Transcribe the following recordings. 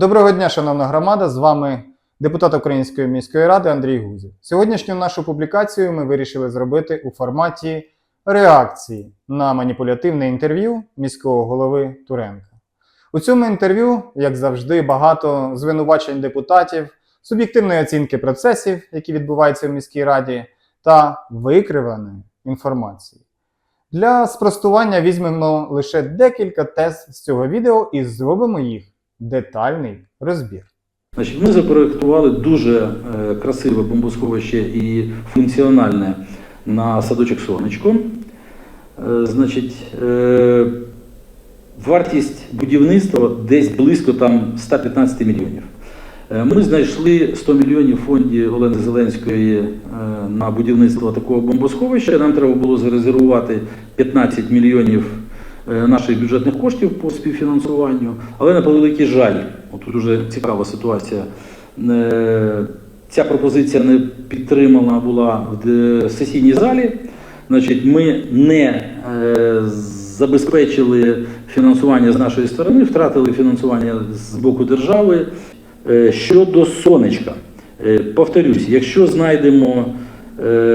Доброго дня, шановна громада! З вами депутат Української міської ради Андрій Гузів. Сьогоднішню нашу публікацію ми вирішили зробити у форматі реакції на маніпулятивне інтерв'ю міського голови Туренка. У цьому інтерв'ю, як завжди, багато звинувачень депутатів, суб'єктивної оцінки процесів, які відбуваються в міській раді, та викривленої інформації. Для спростування візьмемо лише декілька тез з цього відео і зробимо їх детальний розбір. Значить, ми запроектували дуже е, красиве бомбосховище і функціональне на садочок Сонечко. Е, значить, е, вартість будівництва десь близько там 115 мільйонів. Ми знайшли 100 мільйонів фонді Олени Зеленської на будівництво такого бомбосховища. Нам треба було зарезервувати 15 мільйонів наших бюджетних коштів по співфінансуванню. Але на превеликий жаль, тут дуже цікава ситуація. е, Ця пропозиція не підтримана була в сесійній залі. Значить, ми не е, забезпечили фінансування з нашої сторони, втратили фінансування з боку держави. Е, Щодо сонечка, е, повторюсь, якщо знайдемо е,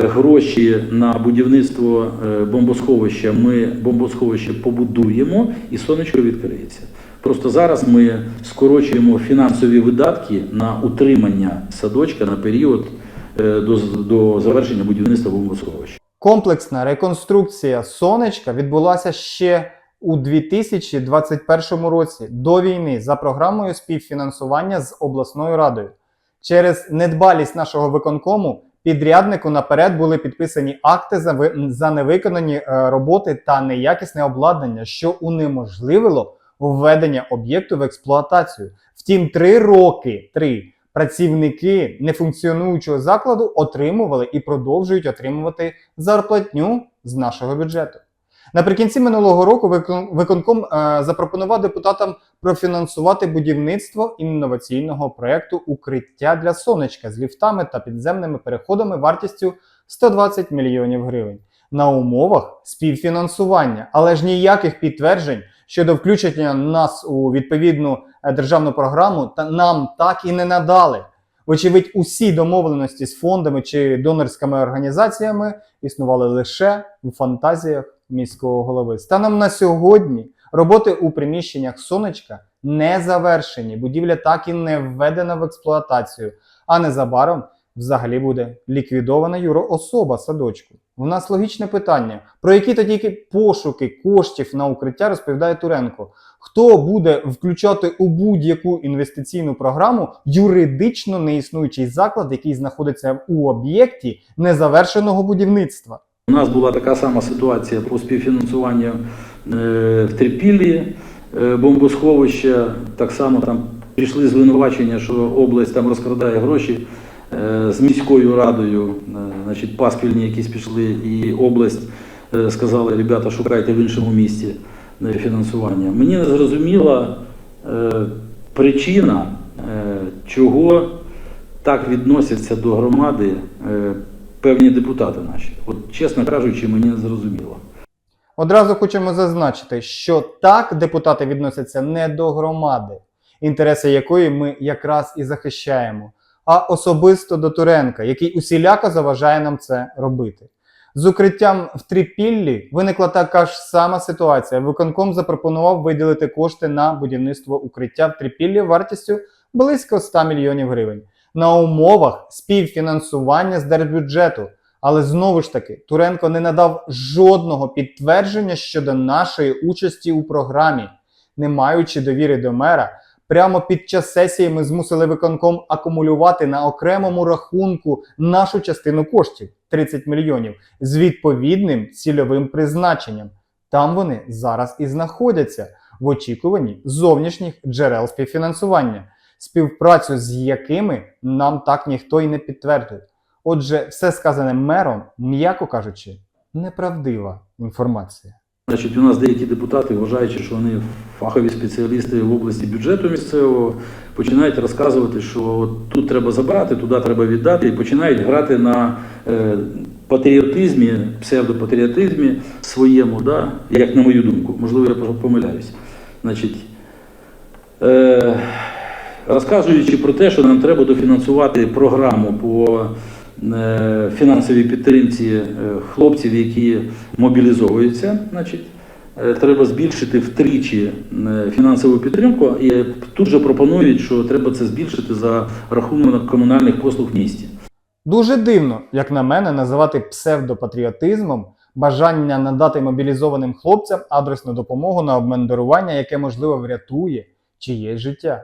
гроші на будівництво е, бомбосховища, ми бомбосховище побудуємо і сонечко відкриється. Просто зараз ми скорочуємо фінансові видатки на утримання садочка на період е, до, до завершення будівництва бомбосховища. Комплексна реконструкція сонечка відбулася ще у 2021 році до війни за програмою співфінансування з обласною радою. Через недбалість нашого виконкому підряднику наперед були підписані акти за, за невиконані е, роботи та неякісне обладнання, що унеможливило введення об'єкту в експлуатацію. Втім, три роки три працівники нефункціонуючого закладу отримували і продовжують отримувати зарплатню з нашого бюджету. Наприкінці минулого року виконком е, запропонував депутатам профінансувати будівництво інноваційного проєкту укриття для сонечка з ліфтами та підземними переходами вартістю 120 мільйонів гривень на умовах співфінансування, але ж ніяких підтверджень щодо включення нас у відповідну е, державну програму та нам так і не надали. Вочевидь, усі домовленості з фондами чи донорськими організаціями існували лише у фантазіях міського голови. Станом на сьогодні роботи у приміщеннях сонечка не завершені. Будівля так і не введена в експлуатацію, а незабаром взагалі буде ліквідована юроособа садочку. У нас логічне питання: про які тоді пошуки коштів на укриття розповідає Туренко. Хто буде включати у будь-яку інвестиційну програму юридично неіснуючий заклад, який знаходиться у об'єкті незавершеного будівництва? У нас була така сама ситуація по співфінансуванню е, в Трипіллі е, бомбосховища. Так само там пішли звинувачення, що область там розкрадає гроші е, з міською радою. Значить, пасквільні якісь пішли, і область сказали, ребята, шукайте в іншому місці фінансування. Мені не зрозуміла причина, чого так відносяться до громади певні депутати наші. От, чесно кажучи, мені не зрозуміло. Одразу хочемо зазначити, що так депутати відносяться не до громади, інтереси якої ми якраз і захищаємо, а особисто до Туренка, який усіляко заважає нам це робити. З укриттям в Трипіллі виникла така ж сама ситуація. Виконком запропонував виділити кошти на будівництво укриття в Трипіллі вартістю близько 100 мільйонів гривень на умовах співфінансування з держбюджету. Але знову ж таки, Туренко не надав жодного підтвердження щодо нашої участі у програмі. Не маючи довіри до мера, прямо під час сесії ми змусили виконком акумулювати на окремому рахунку нашу частину коштів 30 мільйонів з відповідним цільовим призначенням. Там вони зараз і знаходяться в очікуванні зовнішніх джерел співфінансування, співпрацю з якими нам так ніхто й не підтвердив. Отже, все сказане мером, м'яко кажучи, неправдива інформація. Значить, у нас деякі депутати, вважаючи, що вони фахові спеціалісти в області бюджету місцевого, починають розказувати, що тут треба забрати, туди треба віддати, і починають грати на е, патріотизмі, псевдопатріотизмі своєму, да? як на мою думку. Можливо, я помиляюсь. Значить, е, розказуючи про те, що нам треба дофінансувати програму по е, фінансовій підтримці е, хлопців, які мобілізовуються. Значить, е, треба збільшити втричі фінансову підтримку, і тут же пропонують, що треба це збільшити за рахунок комунальних послуг в місті. Дуже дивно, як на мене, називати псевдопатріотизмом бажання надати мобілізованим хлопцям адресну допомогу на обмендурування, яке можливо врятує чиєсь життя.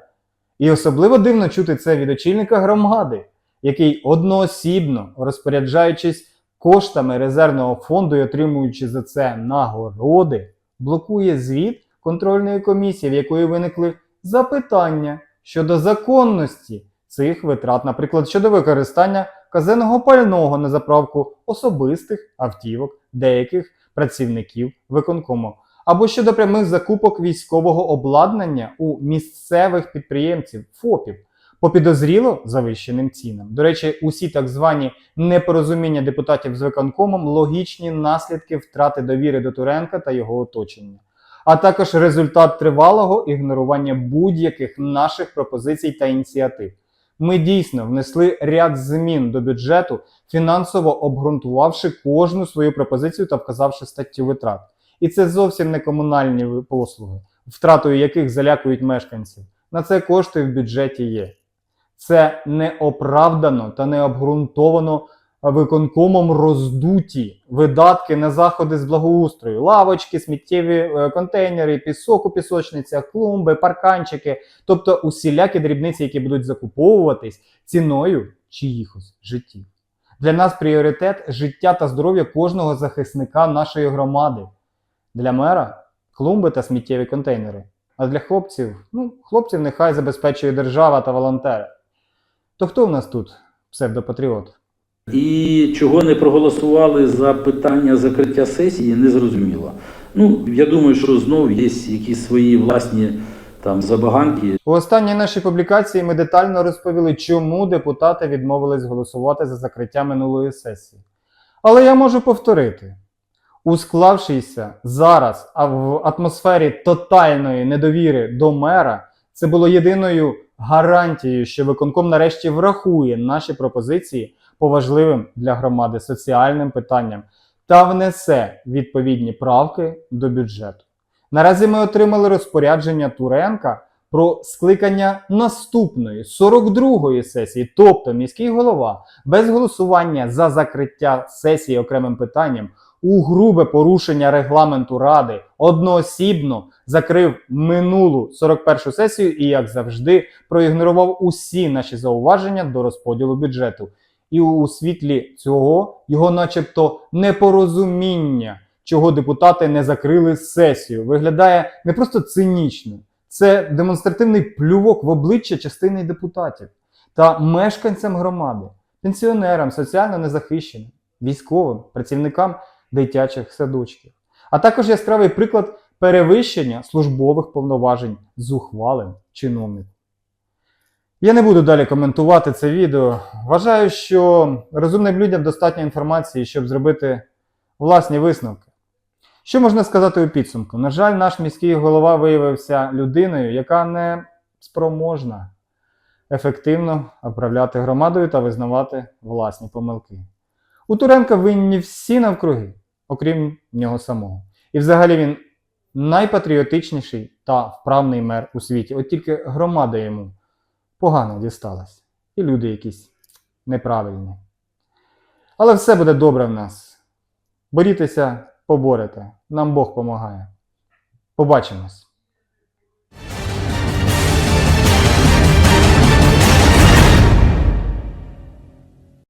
І особливо дивно чути це від очільника громади, який одноосібно, розпоряджаючись коштами резервного фонду і отримуючи за це нагороди, блокує звіт контрольної комісії, в якої виникли запитання щодо законності цих витрат, наприклад, щодо використання казенного пального на заправку особистих автівок деяких працівників виконкому, або щодо прямих закупок військового обладнання у місцевих підприємців ФОПів по підозріло завищеним цінам. До речі, усі так звані непорозуміння депутатів з виконкомом логічні наслідки втрати довіри до Туренка та його оточення. А також результат тривалого ігнорування будь-яких наших пропозицій та ініціатив. Ми дійсно внесли ряд змін до бюджету, фінансово обґрунтувавши кожну свою пропозицію та вказавши статтю витрат. І це зовсім не комунальні послуги, втратою яких залякують мешканців. На це кошти в бюджеті є. Це неоправдано та необґрунтовано виконкомом роздуті видатки на заходи з благоустрою, лавочки, сміттєві е, контейнери, пісок у пісочницях, клумби, парканчики, тобто усілякі дрібниці, які будуть закуповуватись ціною чиїхось життів. Для нас пріоритет життя та здоров'я кожного захисника нашої громади. Для мера клумби та сміттєві контейнери. А для хлопців, ну, хлопців нехай забезпечує держава та волонтери. То хто в нас тут псевдопатріот? І чого не проголосували за питання закриття сесії, не зрозуміло. Ну, я думаю, що знов є якісь свої власні там забаганки. У останній нашій публікації ми детально розповіли, чому депутати відмовились голосувати за закриття минулої сесії. Але я можу повторити: у склавшійся зараз, а в атмосфері тотальної недовіри до мера, це було єдиною гарантією, що виконком нарешті врахує наші пропозиції по важливим для громади соціальним питанням та внесе відповідні правки до бюджету. Наразі ми отримали розпорядження Туренка про скликання наступної 42-ї сесії, тобто міський голова без голосування за закриття сесії окремим питанням у грубе порушення регламенту ради одноосібно закрив минулу 41-шу сесію і, як завжди, проігнорував усі наші зауваження до розподілу бюджету. І у світлі цього його, начебто, непорозуміння, чого депутати не закрили сесію, виглядає не просто цинічно, це демонстративний плювок в обличчя частини депутатів та мешканцям громади, пенсіонерам, соціально незахищеним, військовим, працівникам дитячих садочків, а також яскравий приклад перевищення службових повноважень зухвалим чиновником. Я не буду далі коментувати це відео. Вважаю, що розумним людям достатньо інформації, щоб зробити власні висновки. Що можна сказати у підсумку? На жаль, наш міський голова виявився людиною, яка не спроможна ефективно управляти громадою та визнавати власні помилки. У Туренка винні всі навкруги, окрім нього самого. І взагалі він найпатріотичніший та вправний мер у світі. От тільки громада йому погано дісталась. І люди якісь неправильні. Але все буде добре в нас. Борітеся, поборете. Нам Бог помагає. Побачимось.